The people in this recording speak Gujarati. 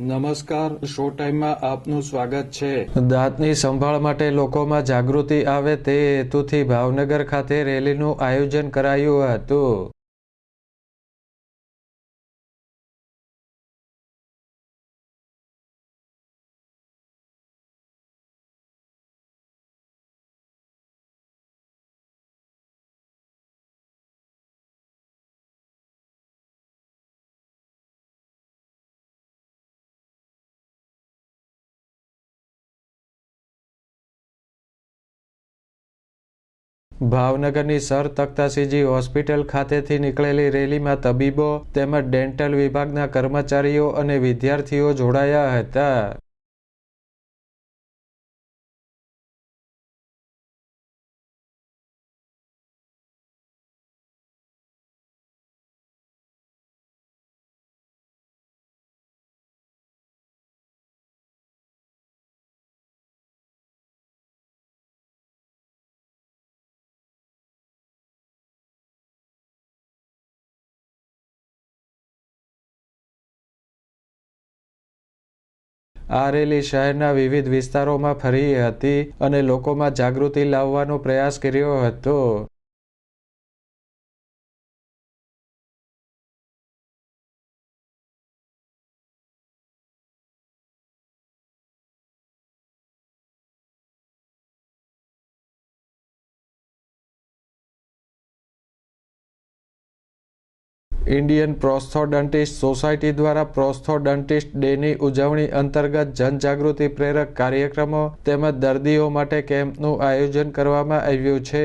નમસ્કાર, શો ટાઈમમાં આપનું સ્વાગત છે. દાંતની સંભાળ માટે લોકોમાં જાગૃતિ આવે તે હેતુથી ભાવનગર ખાતે રેલીનું આયોજન કરાયું હતું. ભાવનગરની સર તખ્તાસિંહજી હોસ્પિટલ ખાતેથી નીકળેલી રેલીમાં તબીબો તેમજ ડેન્ટલ વિભાગના કર્મચારીઓ અને વિદ્યાર્થીઓ જોડાયા હતા. આ રેલી શહેરના વિવિધ વિસ્તારોમાં ફરી હતી અને લોકોમાં જાગૃતિ લાવવાનો પ્રયાસ કર્યો હતો. ઇન્ડિયન પ્રોસ્થોડન્ટિસ્ટ સોસાયટી દ્વારા પ્રોસ્થોડન્ટિસ્ટ ડેની ઉજવણી અંતર્ગત જનજાગૃતિ પ્રેરક કાર્યક્રમો તેમજ દર્દીઓ માટે કેમ્પનું આયોજન કરવામાં આવ્યું છે.